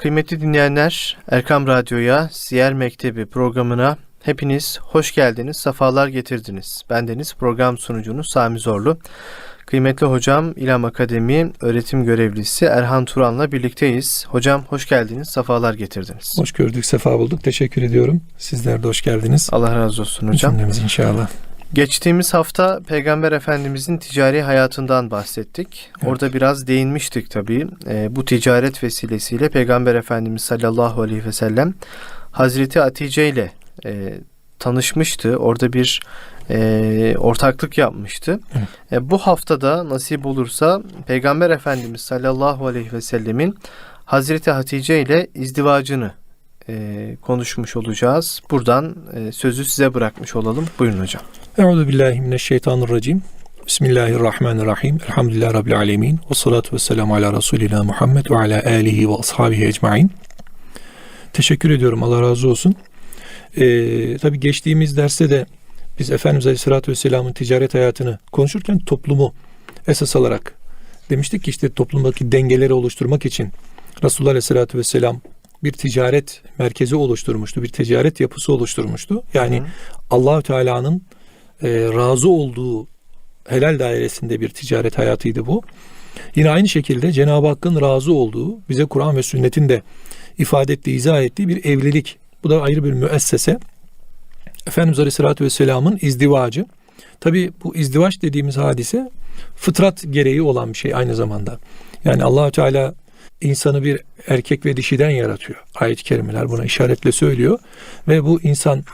Kıymetli dinleyenler, Erkam Radyo'ya, Siyer Mektebi programına hepiniz hoş geldiniz, sefalar getirdiniz. Bendeniz program sunucunuz Sami Zorlu. Kıymetli hocam İlham Akademi öğretim görevlisi Erhan Turan'la birlikteyiz. Hocam hoş geldiniz, sefalar getirdiniz. Hoş gördük, sefa bulduk. Teşekkür ediyorum. Sizler de hoş geldiniz. Allah razı olsun hocam. Cümlemiz inşallah. Geçtiğimiz hafta Peygamber Efendimizin ticari hayatından bahsettik. Evet. Orada biraz değinmiştik tabii. Ee, bu ticaret vesilesiyle Peygamber Efendimiz sallallahu aleyhi ve sellem Hazreti Hatice ile e, tanışmıştı. Orada bir e, ortaklık yapmıştı. Evet. E, bu haftada nasip olursa Peygamber Efendimiz sallallahu aleyhi ve sellemin Hazreti Hatice ile izdivacını e, konuşmuş olacağız. Buradan e, sözü size bırakmış olalım. Buyurun hocam. Euzu billahi mineşşeytanirracim. Bismillahirrahmanirrahim. Elhamdülillahi rabbil alamin. Ve salatu vesselam ala Resulina Muhammed ve ala alihi ve ashabihi ecmaîn. Teşekkür ediyorum. Allah razı olsun. Ee, tabii geçtiğimiz derste de biz Efendimiz Aleyhisselatü Vesselam'ın ticaret hayatını konuşurken toplumu esas alarak demiştik ki işte toplumdaki dengeleri oluşturmak için Resulullah Aleyhisselatü Vesselam bir ticaret merkezi oluşturmuştu. Bir ticaret yapısı oluşturmuştu. Yani. Allahü Teala'nın razı olduğu helal dairesinde bir ticaret hayatıydı bu. Yine aynı şekilde Cenab-ı Hakk'ın razı olduğu, bize Kur'an ve sünnetin de ifade ettiği, izah ettiği bir evlilik. Bu da ayrı bir müessese. Efendimiz Aleyhisselatü Vesselam'ın izdivacı. Tabi bu izdivaç dediğimiz hadise fıtrat gereği olan bir şey aynı zamanda. Yani Allahü Teala insanı bir erkek ve dişiden yaratıyor. Ayet-i kerimeler buna işaretle söylüyor. Ve bu insan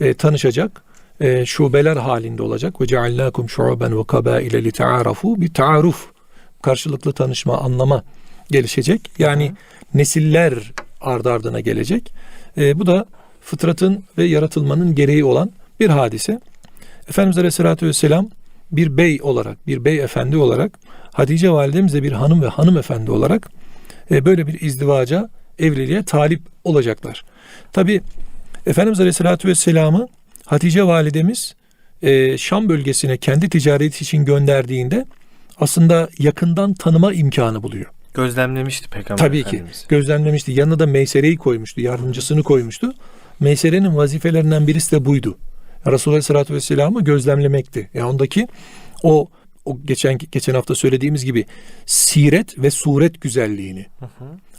e, tanışacak, e, şubeler halinde olacak. Ve cealnakum şuben ve kabaile li taarafu bir taaruf karşılıklı tanışma, anlama gelişecek. Yani nesiller ardı ardına gelecek. E, bu da fıtratın ve yaratılmanın gereği olan bir hadise. Efendimiz Aleyhisselatü Vesselam bir bey olarak, bir bey efendi olarak, Hatice validemiz de bir hanım ve hanımefendi olarak e, böyle bir izdivaca, evliliğe talip olacaklar. Tabi Efendimiz Aleyhisselatü Vesselam'ı Hatice validemiz e, Şam bölgesine kendi ticareti için gönderdiğinde aslında yakından tanıma imkanı buluyor. Gözlemlemişti Peygamber Tabii ki Efendimiz. gözlemlemişti. Yanına da Meysere'yi koymuştu, yardımcısını koymuştu. Meysere'nin vazifelerinden birisi de buydu. Resulullah Aleyhisselatü Vesselam'ı gözlemlemekti. Yani ondaki o o geçen geçen hafta söylediğimiz gibi siret ve suret güzelliğini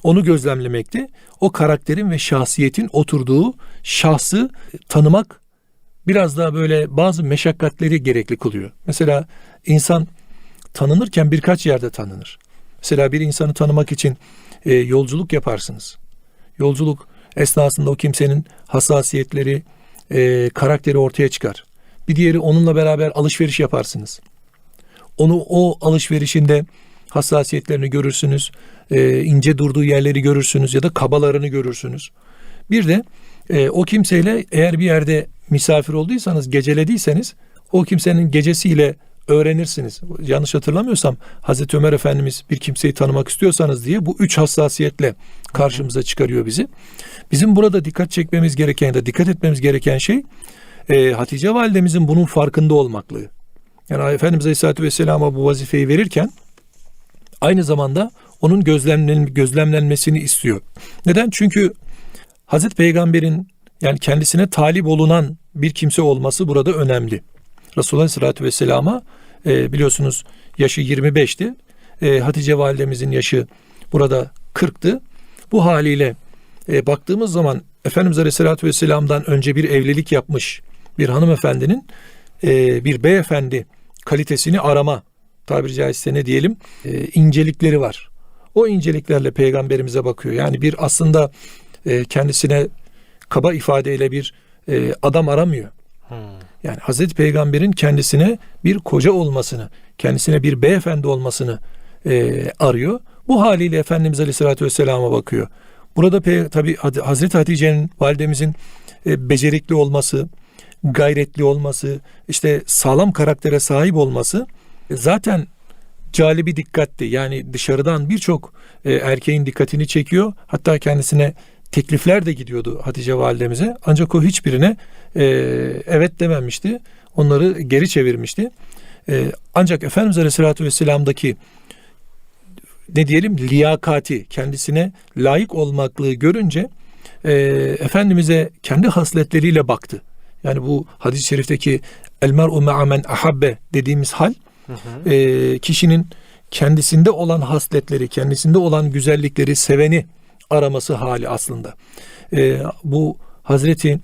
onu gözlemlemekti. O karakterin ve şahsiyetin oturduğu şahsı tanımak biraz daha böyle bazı meşakkatleri gerekli kılıyor. Mesela insan tanınırken birkaç yerde tanınır. Mesela bir insanı tanımak için e, yolculuk yaparsınız. Yolculuk esnasında o kimsenin hassasiyetleri, e, karakteri ortaya çıkar. Bir diğeri onunla beraber alışveriş yaparsınız. Onu o alışverişinde hassasiyetlerini görürsünüz, e, ince durduğu yerleri görürsünüz ya da kabalarını görürsünüz. Bir de e, o kimseyle eğer bir yerde misafir olduysanız, gecelediyseniz o kimsenin gecesiyle öğrenirsiniz. Yanlış hatırlamıyorsam Hazreti Ömer Efendimiz bir kimseyi tanımak istiyorsanız diye bu üç hassasiyetle karşımıza çıkarıyor bizi. Bizim burada dikkat çekmemiz gereken ya da dikkat etmemiz gereken şey e, Hatice validemizin bunun farkında olmaklığı. Yani Efendimiz Aleyhisselatü Vesselam'a bu vazifeyi verirken aynı zamanda onun gözlemlen, gözlemlenmesini istiyor. Neden? Çünkü Hazreti Peygamber'in yani kendisine talip olunan bir kimse olması burada önemli. Resulullah Aleyhisselatü Vesselam'a e, biliyorsunuz yaşı 25'ti. E, Hatice validemizin yaşı burada 40'tı. Bu haliyle e, baktığımız zaman Efendimiz Aleyhisselatü Vesselam'dan önce bir evlilik yapmış bir hanımefendinin e, bir beyefendi kalitesini arama tabiri caizse ne diyelim e, incelikleri var. O inceliklerle peygamberimize bakıyor. Yani bir aslında e, kendisine kaba ifadeyle bir e, adam aramıyor. Hmm. Yani Hazreti Peygamber'in kendisine bir koca olmasını, kendisine bir beyefendi olmasını e, arıyor. Bu haliyle Efendimiz Aleyhisselatü Vesselam'a bakıyor. Burada tabi Hazreti Hatice'nin validemizin e, becerikli olması, gayretli olması, işte sağlam karaktere sahip olması e, zaten calibi dikkatti. Yani dışarıdan birçok e, erkeğin dikkatini çekiyor. Hatta kendisine teklifler de gidiyordu Hatice validemize. Ancak o hiçbirine e, evet dememişti. Onları geri çevirmişti. E, ancak Efendimiz Aleyhisselatü Vesselam'daki ne diyelim liyakati kendisine layık olmaklığı görünce e, Efendimiz'e kendi hasletleriyle baktı. Yani bu hadis-i şerifteki el mer'u ma'a men ahabbe dediğimiz hal e, kişinin kendisinde olan hasletleri, kendisinde olan güzellikleri seveni araması hali aslında. E, bu Hazreti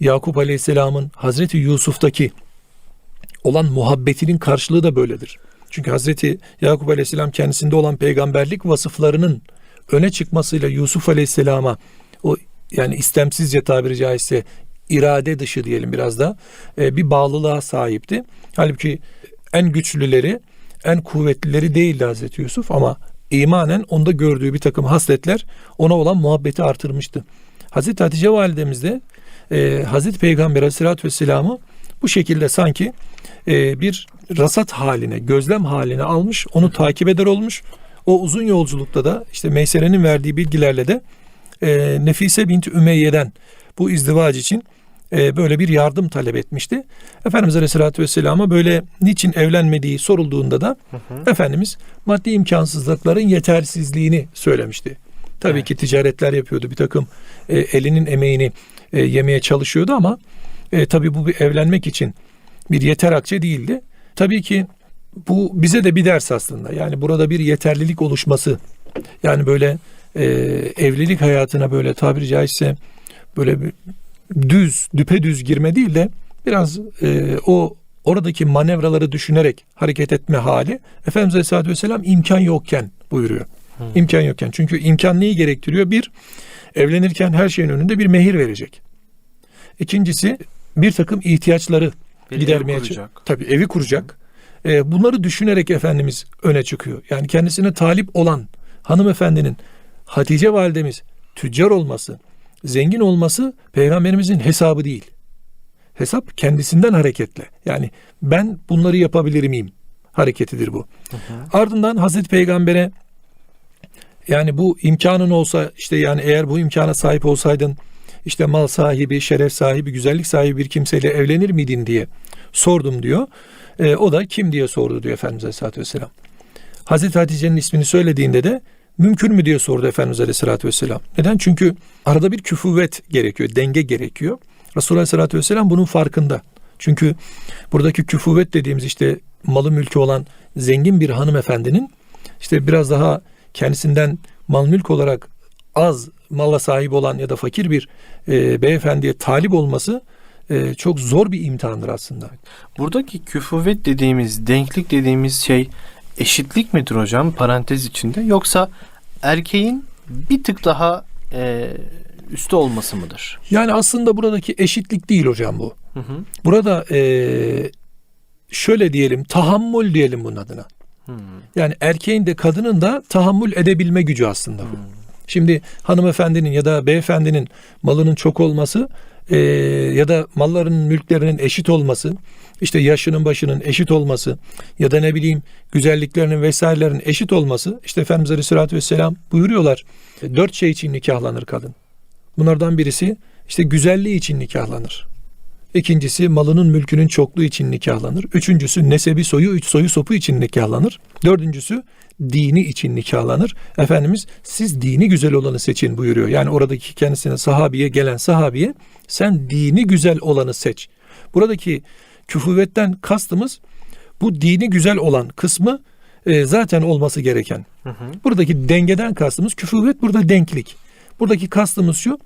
Yakup Aleyhisselam'ın Hazreti Yusuf'taki olan muhabbetinin karşılığı da böyledir. Çünkü Hazreti Yakup Aleyhisselam kendisinde olan peygamberlik vasıflarının öne çıkmasıyla Yusuf Aleyhisselam'a o yani istemsizce tabiri caizse irade dışı diyelim biraz da e, bir bağlılığa sahipti. Halbuki en güçlüleri, en kuvvetlileri değildi Hazreti Yusuf ama imanen onda gördüğü bir takım hasletler ona olan muhabbeti artırmıştı. Hazreti Hatice validemiz de e, Hazreti Peygamber Aleyhisselatü Vesselam'ı bu şekilde sanki e, bir rasat haline, gözlem haline almış, onu takip eder olmuş. O uzun yolculukta da işte Meysere'nin verdiği bilgilerle de e, Nefise binti Ümeyye'den bu izdivac için e, böyle bir yardım talep etmişti. Efendimiz Aleyhisselatü Vesselam'a böyle niçin evlenmediği sorulduğunda da Efendimiz maddi imkansızlıkların yetersizliğini söylemişti. Tabii Evet. ki ticaretler yapıyordu. Bir takım e, elinin emeğini e, yemeye çalışıyordu ama e, tabii bu bir evlenmek için bir yeter akçe değildi. Tabii ki bu bize de bir ders aslında. Yani burada bir yeterlilik oluşması. Yani böyle e, evlilik hayatına böyle tabiri caizse böyle bir düz, düpedüz girme değil de biraz e, o oradaki manevraları düşünerek hareket etme hali Efendimiz Aleyhisselatü Vesselam imkan yokken buyuruyor. İmkan yokken. Çünkü imkan neyi gerektiriyor? Bir, evlenirken her şeyin önünde bir mehir verecek. İkincisi bir takım ihtiyaçları Bir gidermeye kuracak. Tabii evi kuracak. Ee, bunları düşünerek Efendimiz öne çıkıyor. Yani kendisine talip olan hanımefendinin Hatice validemiz tüccar olması, zengin olması peygamberimizin hesabı değil. Hesap kendisinden hareketle. Yani ben bunları yapabilir miyim? Hareketidir bu. Ardından Hazreti Peygamber'e yani bu imkanın olsa işte yani eğer bu imkana sahip olsaydın işte mal sahibi, şeref sahibi, güzellik sahibi bir kimseyle evlenir miydin diye sordum diyor. E, o da kim diye sordu diyor Efendimiz Aleyhisselatü Vesselam. Hazreti Hatice'nin ismini söylediğinde de mümkün mü diye sordu Efendimiz Aleyhisselatü Vesselam. Neden? Çünkü arada bir küfüvet gerekiyor, denge gerekiyor. Resulullah Aleyhisselatü Vesselam bunun farkında. Çünkü buradaki küfüvet dediğimiz işte malı mülkü olan zengin bir hanımefendinin işte biraz daha kendisinden mal mülk olarak az malla sahip olan ya da fakir bir e, beyefendiye talip olması e, çok zor bir imtihandır aslında. Buradaki küfüvet dediğimiz, denklik dediğimiz şey eşitlik midir hocam parantez içinde yoksa erkeğin bir tık daha e, üstte olması mıdır? Yani aslında buradaki eşitlik değil hocam bu. Hı hı. Burada e, şöyle diyelim tahammül diyelim bunun adına. Hı. Yani erkeğin de kadının da tahammül edebilme gücü aslında bu. Şimdi hanımefendinin ya da beyefendinin malının çok olması e, ya da mallarının mülklerinin eşit olması, işte yaşının başının eşit olması ya da ne bileyim güzelliklerinin vesairelerinin eşit olması işte Efendimiz Aleyhisselatü Vesselam buyuruyorlar dört şey için nikahlanır kadın. Bunlardan birisi işte güzelliği için nikahlanır. İkincisi malının mülkünün çokluğu için nikahlanır. Üçüncüsü nesebi soyu, soyu sopu için nikahlanır. Dördüncüsü dini için nikahlanır. Efendimiz siz dini güzel olanı seçin buyuruyor. Yani oradaki kendisine sahabiye gelen sahabiye sen dini güzel olanı seç. Buradaki küfüvetten kastımız bu dini güzel olan kısmı e, zaten olması gereken. Hı hı. Buradaki dengeden kastımız küfüvet burada denklik. Buradaki kastımız şu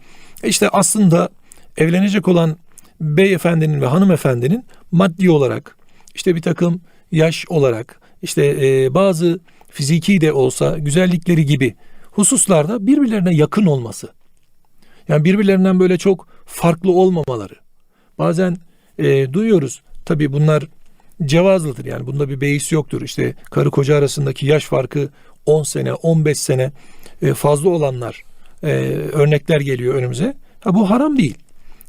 işte aslında evlenecek olan beyefendinin ve hanımefendinin maddi olarak işte bir takım yaş olarak işte e, bazı fiziki de olsa güzellikleri gibi hususlarda birbirlerine yakın olması. Yani birbirlerinden böyle çok farklı olmamaları. Bazen e, duyuyoruz tabii bunlar cevazlıdır yani bunda bir beis yoktur. İşte karı koca arasındaki yaş farkı 10 sene 15 sene e, fazla olanlar e, örnekler geliyor önümüze. Ha, bu haram değil.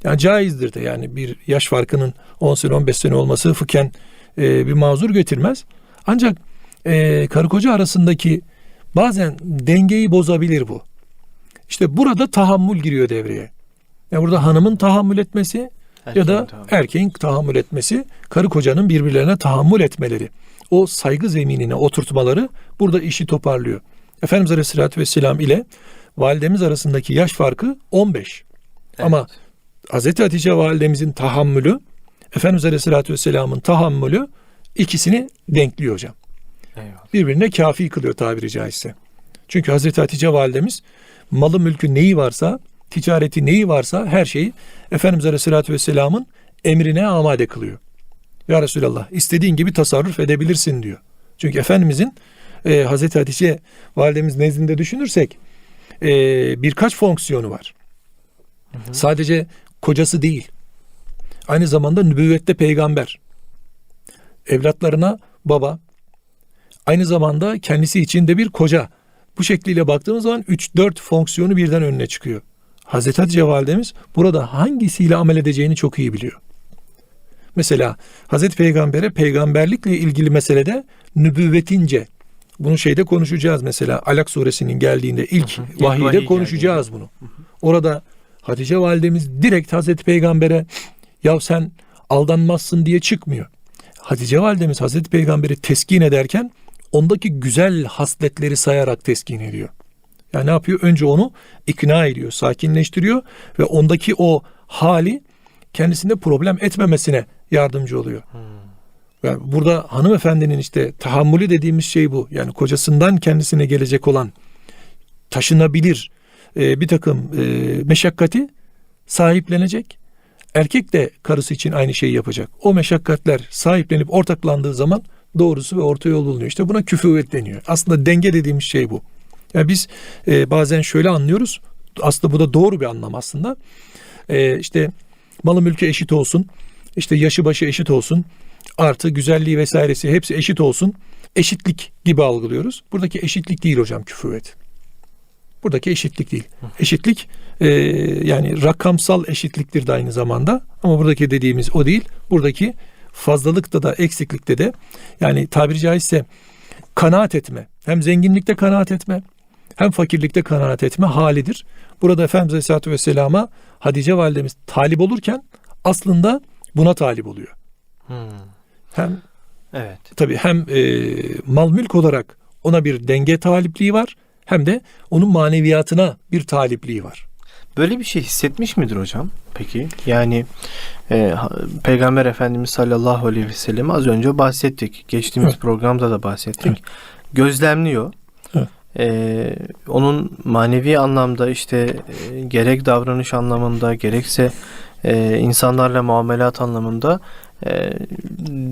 Yani caizdir de yani bir yaş farkının 10 sene 15 sene olması fıkhen e, bir mazur götürmez. Ancak e, karı koca arasındaki bazen dengeyi bozabilir bu. İşte burada tahammül giriyor devreye. Yani burada hanımın tahammül etmesi ya da Erkeğin tabii. erkeğin tahammül etmesi, karı kocanın birbirlerine tahammül etmeleri. O saygı zeminine oturtmaları burada işi toparlıyor. Efendimiz Aleyhisselatü Vesselam ile validemiz arasındaki yaş farkı 15. Ama Hazreti Hatice validemizin tahammülü, Efendimiz Aleyhisselatü Vesselam'ın tahammülü ikisini denkliyor hocam. Eyvallah. Birbirine kafi kılıyor tabiri caizse. Çünkü Hazreti Hatice validemiz malı mülkü neyi varsa, ticareti neyi varsa her şeyi Efendimiz Aleyhisselatü Vesselam'ın emrine amade kılıyor. Ya Resulallah istediğin gibi tasarruf edebilirsin diyor. Çünkü Efendimizin e, Hazreti Hatice validemiz nezdinde düşünürsek e, birkaç fonksiyonu var. Sadece kocası değil. Aynı zamanda nübüvvette peygamber. Evlatlarına baba. Aynı zamanda kendisi için de bir koca. Bu şekliyle baktığımız zaman 3-4 fonksiyonu birden önüne çıkıyor. Hazreti Hatice validemiz burada hangisiyle amel edeceğini çok iyi biliyor. Mesela Hazreti Peygamber'e peygamberlikle ilgili meselede nübüvvetince bunu şeyde konuşacağız mesela Alak suresinin geldiğinde ilk Hı hı. Vahiy konuşacağız bunu. Orada Hatice validemiz direkt Hazreti Peygamber'e ya sen aldanmazsın diye çıkmıyor. Hatice validemiz Hazreti Peygamber'i teskin ederken ondaki güzel hasletleri sayarak teskin ediyor. Yani ne yapıyor? Önce onu ikna ediyor, sakinleştiriyor ve ondaki o hali kendisinde problem etmemesine yardımcı oluyor. Yani burada hanımefendinin işte tahammülü dediğimiz şey bu. Yani kocasından kendisine gelecek olan taşınabilir e, bir takım e, meşakkati sahiplenecek. Erkek de karısı için aynı şeyi yapacak. O meşakkatler sahiplenip ortaklandığı zaman doğrusu ve orta yol bulunuyor. İşte buna küfüvet deniyor. Aslında denge dediğimiz şey bu. Yani biz e, bazen şöyle anlıyoruz. Aslında bu da doğru bir anlam aslında. E, işte malı mülkü eşit olsun. işte yaşı başı eşit olsun. Artı güzelliği vesairesi hepsi eşit olsun. Eşitlik gibi algılıyoruz. Buradaki eşitlik değil hocam küfüvet. Buradaki eşitlik değil. Eşitlik e, yani rakamsal eşitliktir de aynı zamanda. Ama buradaki dediğimiz o değil. Buradaki fazlalıkta da eksiklikte de yani tabiri caizse kanaat etme. Hem zenginlikte kanaat etme hem fakirlikte kanaat etme halidir. Burada Efendimiz Aleyhisselatü Vesselam'a Hatice validemiz talip olurken aslında buna talip oluyor. Hmm. Hem Evet. tabii hem e, mal mülk olarak ona bir denge talipliği var hem de onun maneviyatına bir talipliği var. Böyle bir şey hissetmiş midir hocam? Peki yani e, Peygamber Efendimiz sallallahu aleyhi ve sellem az önce bahsettik. Geçtiğimiz Evet. programda da bahsettik. Evet. Gözlemliyor. Evet. E, onun manevi anlamda işte e, gerek davranış anlamında gerekse e, insanlarla muamelat anlamında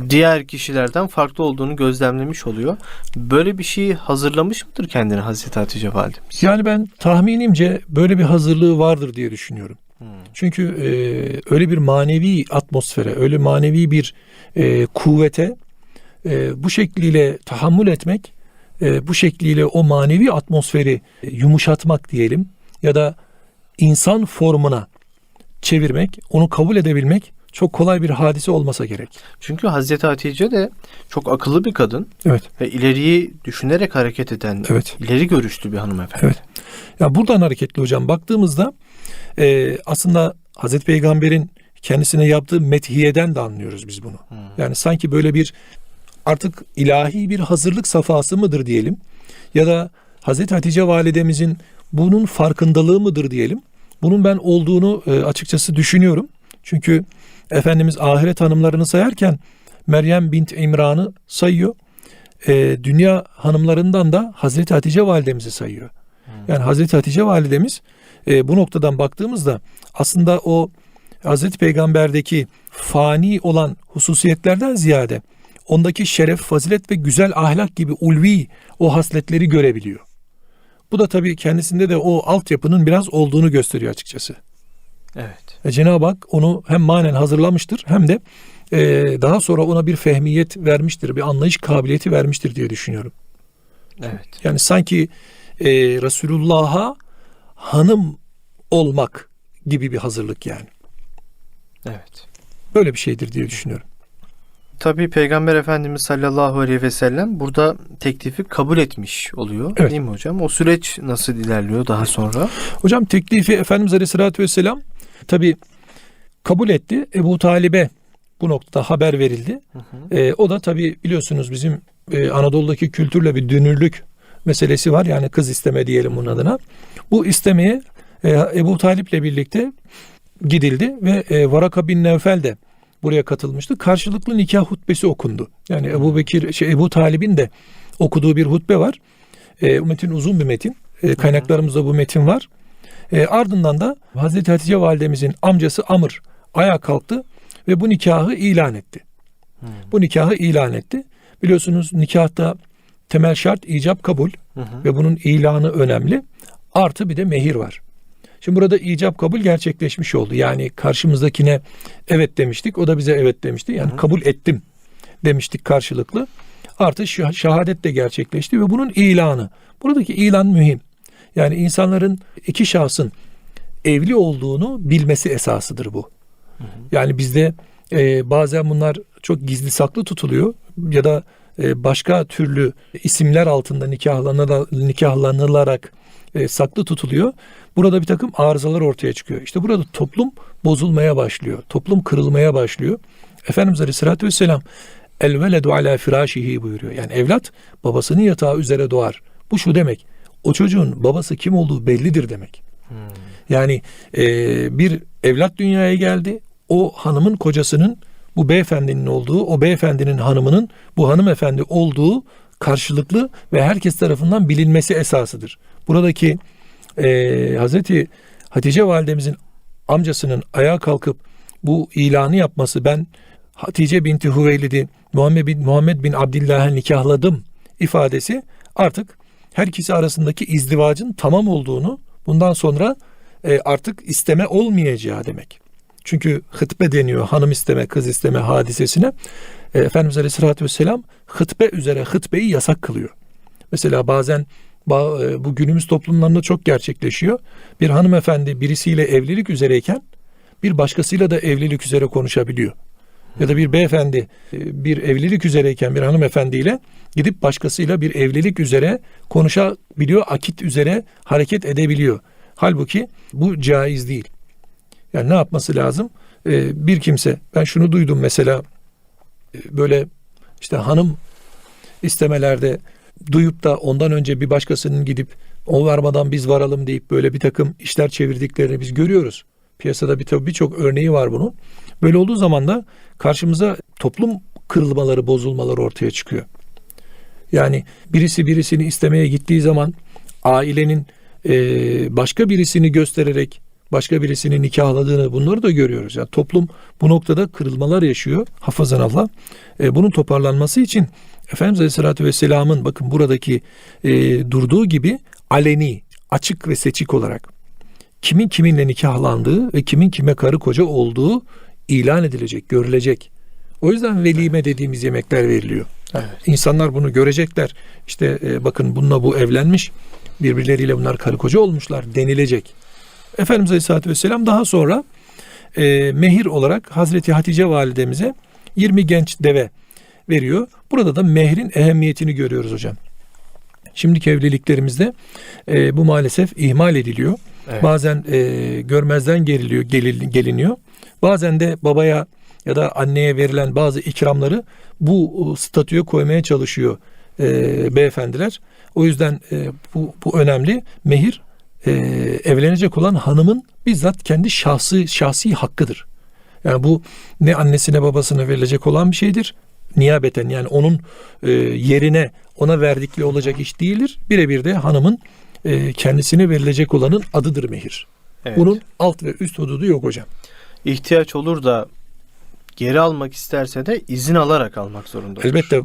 diğer kişilerden farklı olduğunu gözlemlemiş oluyor. Böyle bir şeyi hazırlamış mıdır kendine Hazreti Hatice validemiz? Yani ben tahminimce böyle bir hazırlığı vardır diye düşünüyorum. Hmm. Çünkü e, öyle bir manevi atmosfere, öyle manevi bir e, kuvvete e, bu şekliyle tahammül etmek, e, bu şekliyle o manevi atmosferi yumuşatmak diyelim ya da insan formuna çevirmek, onu kabul edebilmek çok kolay bir hadise olmasa gerek. Çünkü Hazreti Hatice de çok akıllı bir kadın Evet. ve ileriyi düşünerek hareket eden, Evet. ileri görüşlü bir hanımefendi. Evet. Ya buradan hareketli hocam baktığımızda e, aslında Hazreti Peygamber'in kendisine yaptığı methiyeden de anlıyoruz biz bunu. Hmm. Yani sanki böyle bir artık ilahi bir hazırlık safhası mıdır diyelim ya da Hazreti Hatice validemizin bunun farkındalığı mıdır diyelim. Bunun ben olduğunu e, açıkçası düşünüyorum. Çünkü Efendimiz ahiret hanımlarını sayarken Meryem bint İmran'ı sayıyor. E, dünya hanımlarından da Hazreti Hatice validemizi sayıyor. Yani Hazreti Hatice validemiz e, bu noktadan baktığımızda aslında o Hazreti Peygamber'deki fani olan hususiyetlerden ziyade ondaki şeref, fazilet ve güzel ahlak gibi ulvi o hasletleri görebiliyor. Bu da tabii kendisinde de o altyapının biraz olduğunu gösteriyor açıkçası. Evet. E, Cenab-ı Hak onu hem manen hazırlamıştır hem de e, daha sonra ona bir fehmiyet vermiştir, bir anlayış kabiliyeti vermiştir diye düşünüyorum. Evet. Yani sanki e, Resulullah'a hanım olmak gibi bir hazırlık yani. Evet. Böyle bir şeydir diye düşünüyorum. Tabii Peygamber Efendimiz sallallahu aleyhi ve sellem burada teklifi kabul etmiş oluyor. Evet. Değil mi hocam? O süreç nasıl ilerliyor daha sonra? Hocam teklifi Efendimiz Aleyhisselatü Vesselam tabi kabul etti. Ebu Talib'e bu noktada haber verildi. Hı hı. E, o da tabi biliyorsunuz bizim e, Anadolu'daki kültürle bir dünürlük meselesi var. Yani kız isteme diyelim bunun adına. Bu istemeye e, Ebu Talip'le birlikte gidildi ve e, Varaka bin Nevfel de buraya katılmıştı. Karşılıklı nikah hutbesi okundu. Yani Ebu Bekir, şey, Ebu Talib'in de okuduğu bir hutbe var. E, metin uzun bir metin. E, kaynaklarımızda bu metin var. E, ardından da Hazreti Hatice validemizin amcası Amr ayağa kalktı ve bu nikahı ilan etti. Bu nikahı ilan etti. Biliyorsunuz nikahta temel şart icap kabul Hı hı. ve bunun ilanı önemli. Artı bir de mehir var. Şimdi burada icap kabul gerçekleşmiş oldu. Yani karşımızdakine evet demiştik. O da bize evet demişti. Yani kabul ettim demiştik karşılıklı. Artı şehadet de gerçekleşti ve bunun ilanı. Buradaki ilan mühim. Yani insanların iki şahsın evli olduğunu bilmesi esasıdır bu. Yani bizde e, bazen bunlar çok gizli saklı tutuluyor ya da e, başka türlü isimler altında nikahlanılarak, nikahlanılarak e, saklı tutuluyor. Burada bir takım arızalar ortaya çıkıyor. İşte burada toplum bozulmaya başlıyor. Toplum kırılmaya başlıyor. Efendimiz Aleyhisselatü Vesselam el veledu ala firâşihi buyuruyor. Yani evlat babasının yatağı üzere doğar. Bu şu demek. O çocuğun babası kim olduğu bellidir demek. Yani e, bir evlat dünyaya geldi. O hanımın kocasının bu beyefendinin olduğu, o beyefendinin hanımının bu hanımefendi olduğu karşılıklı ve herkes tarafından bilinmesi esasıdır. Buradaki e, Hazreti Hatice validemizin amcasının ayağa kalkıp bu ilanı yapması ben Hatice binti Hüveylid'i Muhammed bin, Muhammed bin Abdillah'a nikahladım ifadesi artık her ikisi arasındaki izdivacın tamam olduğunu bundan sonra e, artık isteme olmayacağı demek. Çünkü hıtbe deniyor hanım isteme kız isteme hadisesine. E, Efendimiz Aleyhisselatü Vesselam hıtbe üzere hıtbeyi yasak kılıyor. Mesela bazen ba- bu günümüz toplumlarında çok gerçekleşiyor. Bir hanımefendi birisiyle evlilik üzereyken bir başkasıyla da evlilik üzere konuşabiliyor. Ya da bir beyefendi e, bir evlilik üzereyken bir hanımefendiyle gidip başkasıyla bir evlilik üzere konuşabiliyor, akit üzere hareket edebiliyor. Halbuki bu caiz değil. Yani ne yapması lazım? Ee, bir kimse, ben şunu duydum mesela e, böyle işte hanım istemelerde duyup da ondan önce bir başkasının gidip o varmadan biz varalım deyip böyle bir takım işler çevirdiklerini biz görüyoruz. Piyasada bir birçok örneği var bunun. Böyle olduğu zaman da karşımıza toplum kırılmaları, bozulmaları ortaya çıkıyor. Yani birisi birisini istemeye gittiği zaman ailenin e, başka birisini göstererek başka birisini nikahladığını bunları da görüyoruz. Yani toplum bu noktada kırılmalar yaşıyor. Hafazan Allah. E, bunun toparlanması için Efendimiz Aleyhisselatü Vesselam'ın bakın buradaki e, durduğu gibi aleni, açık ve seçik olarak kimin kiminle nikahlandığı ve kimin kime karı koca olduğu ilan edilecek, görülecek. O yüzden velime dediğimiz yemekler veriliyor. Evet. İnsanlar bunu görecekler. İşte e, bakın bununla bu evlenmiş. Birbirleriyle bunlar karı koca olmuşlar denilecek. Efendimiz Aleyhisselatü Vesselam daha sonra e, mehir olarak Hazreti Hatice validemize 20 genç deve veriyor. Burada da mehrin ehemmiyetini görüyoruz hocam. Şimdiki evliliklerimizde e, bu maalesef ihmal ediliyor. Evet. Bazen e, görmezden geliniyor, gelil- geliniyor. Bazen de babaya ya da anneye verilen bazı ikramları bu e, statüye koymaya çalışıyor e, beyefendiler. O yüzden e, bu, bu önemli. Mehir e, evlenecek olan hanımın bizzat kendi şahsı şahsi hakkıdır. Yani bu ne annesine babasına verilecek olan bir şeydir. Niyabeten yani onun e, yerine ona verdikleri olacak iş değildir. Birebir de hanımın e, kendisine verilecek olanın adıdır mehir. Evet. Bunun alt ve üst hududu yok hocam. ihtiyaç olur da geri almak isterse de izin alarak almak zorunda. olur. Elbette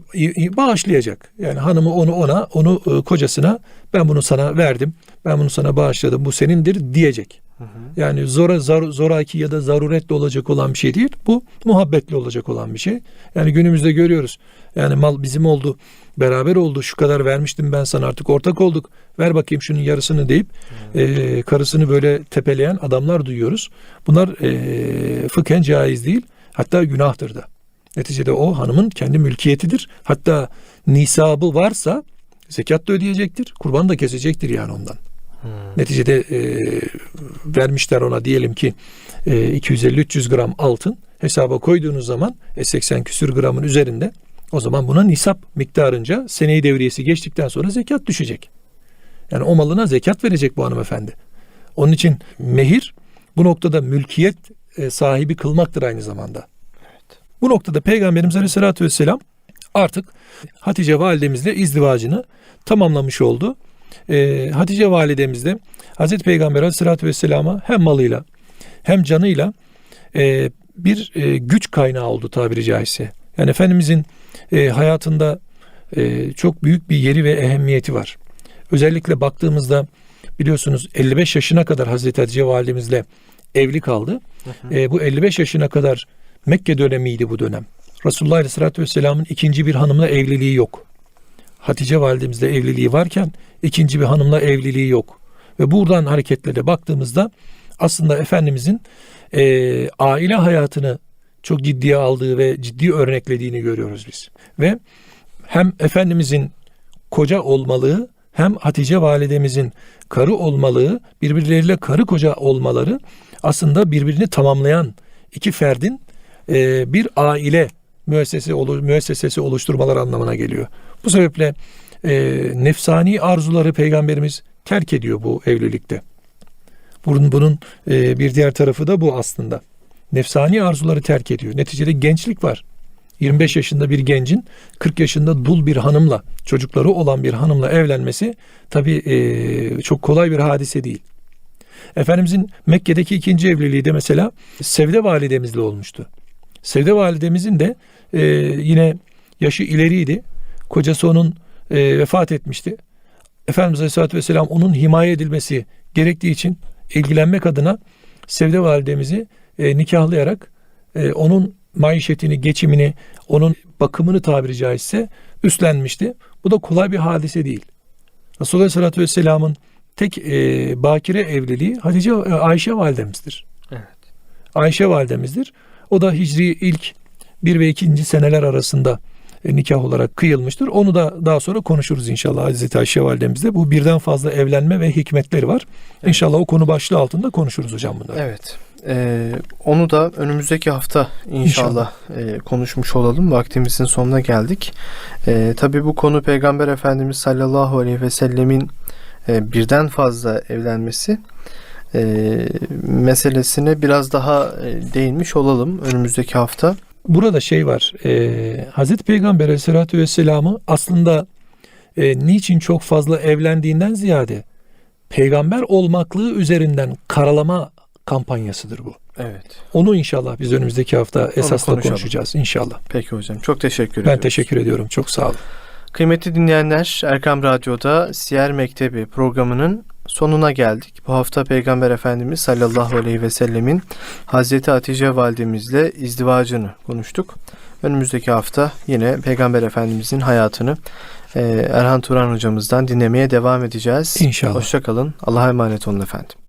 bağışlayacak. Yani hanımı onu ona, onu e, kocasına ben bunu sana verdim. Ben bunu sana bağışladım. Bu senindir diyecek. Hı hı. Yani zora zar, zoraki ya da zaruretle olacak olan bir şey değil. Bu muhabbetle olacak olan bir şey. Yani günümüzde görüyoruz. Yani mal bizim oldu, beraber oldu. Şu kadar vermiştim ben sana artık ortak olduk. Ver bakayım şunun yarısını deyip e, karısını böyle tepeleyen adamlar duyuyoruz. Bunlar e, fıkhen caiz değil. Hatta günahtır da. Neticede o hanımın kendi mülkiyetidir. Hatta nisabı varsa zekat da ödeyecektir. Kurban da kesecektir yani ondan. Neticede e, vermişler ona diyelim ki e, 250-300 gram altın hesaba koyduğunuz zaman e, 80 küsür gramın üzerinde O zaman buna nisap miktarınca seneyi devriyesi geçtikten sonra zekat düşecek. Yani o malına zekat verecek bu hanımefendi. Onun için mehir bu noktada mülkiyet e, sahibi kılmaktır aynı zamanda. Bu noktada Peygamberimiz Aleyhisselatü Vesselam artık Hatice validemizle izdivacını tamamlamış oldu. Ee, Hatice validemiz de Hazreti Peygamber Aleyhisselatü Vesselam'a hem malıyla hem canıyla e, bir e, güç kaynağı oldu tabiri caizse. Yani Efendimizin e, hayatında e, çok büyük bir yeri ve ehemmiyeti var. Özellikle baktığımızda biliyorsunuz 55 yaşına kadar Hazreti Hatice validemizle evli kaldı. E, bu 55 yaşına kadar Mekke dönemiydi bu dönem. Resulullah Aleyhisselatü Vesselam'ın ikinci bir hanımla evliliği yok. Hatice validemizle evliliği varken ikinci bir hanımla evliliği yok. Ve buradan hareketle de baktığımızda aslında Efendimizin e, aile hayatını çok ciddiye aldığı ve ciddi örneklediğini görüyoruz biz. Ve hem Efendimizin koca olmalığı hem Hatice validemizin karı olmalığı birbirleriyle karı koca olmaları aslında birbirini tamamlayan iki ferdin e, bir aile müessesesi, müessesesi oluşturmaları anlamına geliyor. Bu sebeple e, nefsani arzuları peygamberimiz terk ediyor bu evlilikte. Bunun, bunun e, bir diğer tarafı da bu aslında. Nefsani arzuları terk ediyor. Neticede gençlik var. 25 yaşında bir gencin 40 yaşında dul bir hanımla, çocukları olan bir hanımla evlenmesi tabii e, çok kolay bir hadise değil. Efendimizin Mekke'deki ikinci evliliği de mesela Sevde validemizle olmuştu. Sevde validemizin de e, yine yaşı ileriydi. Kocası onun e, vefat etmişti. Efendimiz Aleyhisselatü Vesselam onun himaye edilmesi gerektiği için ilgilenmek adına Sevde validemizi e, nikahlayarak e, onun maişetini, geçimini, onun bakımını tabiri caizse üstlenmişti. Bu da kolay bir hadise değil. Resulullah Aleyhisselatü Vesselam'ın tek e, bakire evliliği Hatice e, Ayşe validemizdir. Evet. Ayşe validemizdir. O da Hicri ilk bir ve ikinci seneler arasında e, nikah olarak kıyılmıştır. Onu da daha sonra konuşuruz inşallah Hazreti Ayşe validemizde. Bu birden fazla evlenme ve hikmetleri var. İnşallah o konu başlığı altında konuşuruz hocam bunları. Evet. Ee, onu da önümüzdeki hafta inşallah, e, konuşmuş olalım. Vaktimizin sonuna geldik. E, Tabi bu konu Peygamber Efendimiz sallallahu aleyhi ve sellemin e, birden fazla evlenmesi e, meselesine biraz daha e, değinmiş olalım önümüzdeki hafta. Burada şey var. E, Hazreti Peygamber Aleyhisselatü Vesselam'ı aslında e, niçin çok fazla evlendiğinden ziyade peygamber olmaklığı üzerinden karalama kampanyasıdır bu. Evet. Onu inşallah biz önümüzdeki hafta esasla konuşalım. konuşacağız inşallah. Peki hocam. Çok teşekkür Ben ediyorum. teşekkür ediyorum. Çok sağ olun. Kıymetli dinleyenler, Erkam Radyo'da Siyer Mektebi programının sonuna geldik. Bu hafta Peygamber Efendimiz sallallahu aleyhi ve sellemin Hazreti Hatice validemizle izdivacını konuştuk. Önümüzdeki hafta yine Peygamber Efendimizin hayatını e, Erhan Turan hocamızdan dinlemeye devam edeceğiz. İnşallah. Hoşçakalın. Allah'a emanet olun efendim.